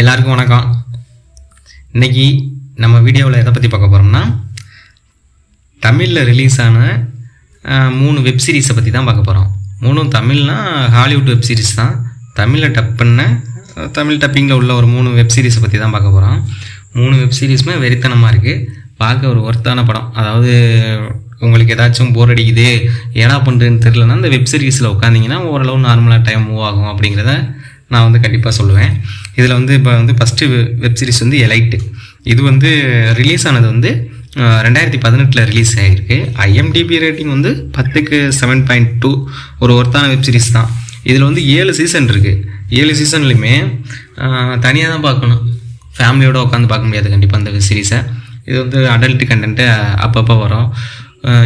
எல்லாருக்கும் வணக்கம். இன்னைக்கு நம்ம வீடியோவில் எதை பற்றி பார்க்க போகிறோம்னா தமிழில் ரிலீஸ் ஆன மூணு வெப் சீரிஸை பற்றி தான் பார்க்க போகிறோம் மூணும் தமிழ்னா ஹாலிவுட் வெப் சீரிஸ் தான். தமிழில் டப் பண்ண தமிழ் டப்பிங்கில் உள்ள ஒரு மூணு வெப் சீரிஸை பற்றி தான் பார்க்க போகிறோம் மூணு வெப் சீரிஸுமே வெறித்தனமாக இருக்குது பார்க்க ஒரு ஒர்த்தான படம். அதாவது உங்களுக்கு ஏதாச்சும் போர் அடிக்குது ஏன்னா பண்ணுறதுன்னு தெரிலனா இந்த வெப் சீரிஸில் உட்காந்திங்கன்னா ஓரளவு நார்மலாக டைம் மூவ் ஆகும் அப்படிங்கிறத நான் வந்து கண்டிப்பாக சொல்லுவேன். இதில் வந்து இப்போ வந்து ஃபஸ்ட்டு வெப் சீரிஸ் வந்து எலைட்டு இது வந்து ரிலீஸ் ஆனது வந்து ரெண்டாயிரத்தி பதினெட்டில் ரிலீஸ் ஆகிருக்கு ஐஎம்டிபி ரேட்டிங் வந்து பத்துக்கு செவன் பாயிண்ட் டூ ஒரு ஒர்த்தான வெப் சீரிஸ் தான். இதில் வந்து ஏழு சீசன் இருக்குது ஏழு சீசன்லையுமே தனியாக தான் பார்க்கணும். ஃபேமிலியோடு உட்காந்து பார்க்க முடியாது கண்டிப்பாக அந்த வெப் சீரிஸை இது வந்து அடல்ட் கண்டென்ட்டு அப்பப்போ வரும்.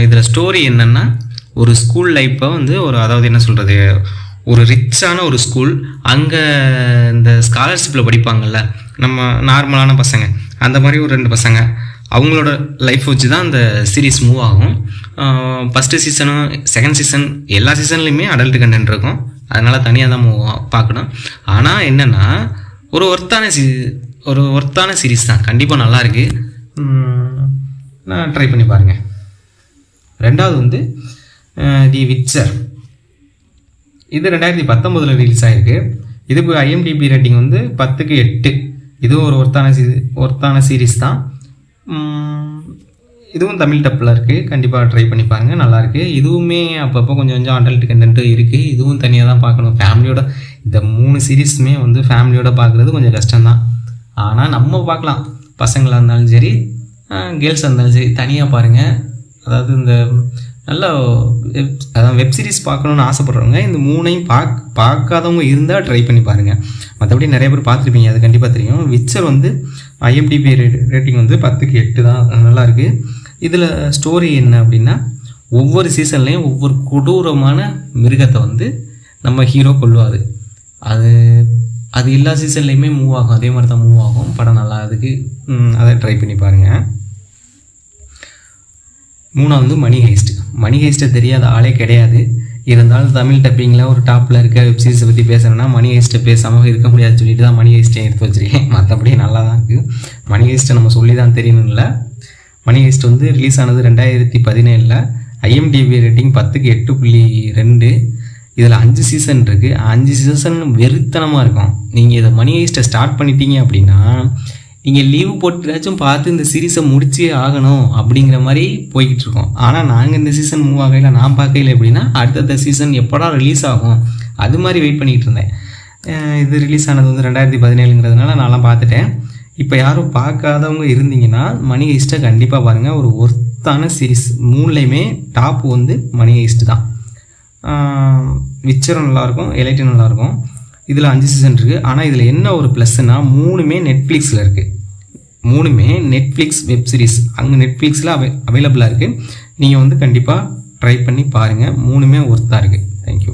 இதில் ஸ்டோரி என்னென்னா ஒரு ஸ்கூல் லைஃப்பை வந்து ஒரு அதாவது என்ன சொல்கிறது ஒரு ரிச்சான ஒரு ஸ்கூல் அங்கே இந்த ஸ்காலர்ஷிப்பில் படிப்பாங்கல்ல நம்ம நார்மலான பசங்க அந்த மாதிரி ஒரு ரெண்டு பசங்க அவங்களோட லைஃப் வச்சு தான் அந்த சீரிஸ் மூவ் ஆகும். ஃபஸ்ட்டு சீசனும் செகண்ட் சீசன் எல்லா சீசன்லேயுமே அடல்ட் கண்டென்ட் இருக்கும். அதனால் தனியாக தான் மூவ் பார்க்கணும். ஆனால் என்னென்னா ஒரு ஒர்த்தான சீ ஒரு ஒர்த்தான சீரிஸ் தான். கண்டிப்பாக நல்லாயிருக்கு நான் ட்ரை பண்ணி பாருங்கள் ரெண்டாவது வந்து தி விச்சர் இது ரெண்டாயிரத்தி பத்தொம்போதில் ரிலீஸ் ஆகிருக்கு இதுக்கு ஐஎம்டிபி ரேட்டிங் வந்து பத்துக்கு எட்டு. இதுவும் ஒரு ஒர்த்தான சீ ஒர்த்தான சீரிஸ் தான். இதுவும் தமிழ் டப்பில் இருக்குது கண்டிப்பாக ட்ரை பண்ணி பாருங்கள் நல்லாயிருக்கு இதுவுமே அப்பப்போ கொஞ்சம் கொஞ்சம் அடல்ட் கண்டென்ட்டு இருக்குது இதுவும் தனியாக தான் பார்க்கணும். ஃபேமிலியோட இந்த மூணு சீரீஸுமே வந்து ஃபேமிலியோட பார்க்குறது கொஞ்சம் கஷ்டம்தான். ஆனால் நம்ம பார்க்கலாம். பசங்களாக இருந்தாலும் சரி கேர்ள்ஸாக இருந்தாலும் சரி தனியாக பாருங்கள் அதாவது இந்த நல்ல வெப் அதான் வெப் சீரிஸ் பார்க்கணுன்னு ஆசைப்படுறவங்க இந்த மூணையும் பார்க் பார்க்காதவங்க இருந்தால் ட்ரை பண்ணி பாருங்கள் மற்றபடி நிறைய பேர் பார்த்துருப்பீங்க அது கண்டிப்பாக தெரியும். விச்சர் வந்து ஐஎம்டிபி ரேட்டிங் வந்து பத்துக்கு எட்டு தான். நல்லாயிருக்கு இதில் ஸ்டோரி என்ன அப்படின்னா ஒவ்வொரு சீசன்லேயும் ஒவ்வொரு கொடூரமான மிருகத்தை வந்து நம்ம ஹீரோ கொள்வார் அது அது எல்லா சீசன்லேயுமே மூவ் ஆகும். அதே மாதிரி தான் மூவ் ஆகும். படம் நல்லா அதுக்கு அதை ட்ரை பண்ணி பாருங்கள் மூணாவது மணி ஹைஸ்ட் மணி ஹைஸ்ட்டை தெரியாத ஆளே கிடையாது. இருந்தாலும் தமிழ் டப்பிங்கில் ஒரு டாப்பில் இருக்க வெப்சீரிஸை பற்றி பேசுகிறேன்னா மணி ஹைஸ்ட்டை பேசாமல் இருக்க முடியாது சொல்லிட்டு தான் மணி ஹைஸ்ட்டை எடுத்து வச்சிருக்கேன். மற்றபடி நல்லா தான் இருக்குது மணி ஹைஸ்ட்டை நம்ம சொல்லி தான் தெரியணும்ல. மணி ஹைஸ்ட் வந்து ரிலீஸ் ஆனது ரெண்டாயிரத்தி பதினேழில் ஐஎம்டிபி ரேட்டிங் பத்துக்கு எட்டு புள்ளி ரெண்டு. இதில் அஞ்சு சீசன் இருக்குது அஞ்சு சீசன் வெறித்தனமாக இருக்கும். நீங்கள் இதை மணி ஹைஸ்ட்டை ஸ்டார்ட் பண்ணிட்டீங்க அப்படின்னா நீங்கள் லீவு போட்டுதாச்சும் பார்த்து இந்த சீரீஸை முடிச்சே ஆகணும் அப்படிங்கிற மாதிரி போய்கிட்டு இருக்கோம். ஆனால் நாங்கள் இந்த சீசன் மூவ் ஆகையில் நான் பார்க்கல எப்படின்னா அடுத்தடுத்த சீசன் எப்படா ரிலீஸ் ஆகும்? அது மாதிரி வெயிட் பண்ணிக்கிட்டு இருந்தேன். இது ரிலீஸ் ஆனது வந்து ரெண்டாயிரத்தி பதினேழுங்கிறதுனால நான்லாம் பார்த்துட்டேன். இப்போ யாரும் பார்க்காதவங்க இருந்தீங்கன்னா மணி ஹெஸ்ட்டை கண்டிப்பாக பாருங்கள் ஒரு ஒர்த்தான சீரிஸ் மூணுலேயுமே டாப் வந்து மணி ஹெஸ்ட்டு தான். விச்சரும் நல்லாயிருக்கும் எலைட்டும் நல்லாயிருக்கும் இதில் அஞ்சு சீசன் இருக்குது ஆனால் இதில் என்ன ஒரு ப்ளஸ்னா மூணுமே நெட்ஃப்ளிக்ஸில் இருக்குது மூணுமே நெட்ஃப்ளிக்ஸ் வெப் சீரிஸ் அங்கே நெட்ஃப்ளிக்ஸில் அவை அவைலபிளாக இருக்குது நீங்கள் வந்து கண்டிப்பாக ட்ரை பண்ணி பாருங்கள் மூணுமே ஒர்த்தாக இருக்குது தேங்க்யூ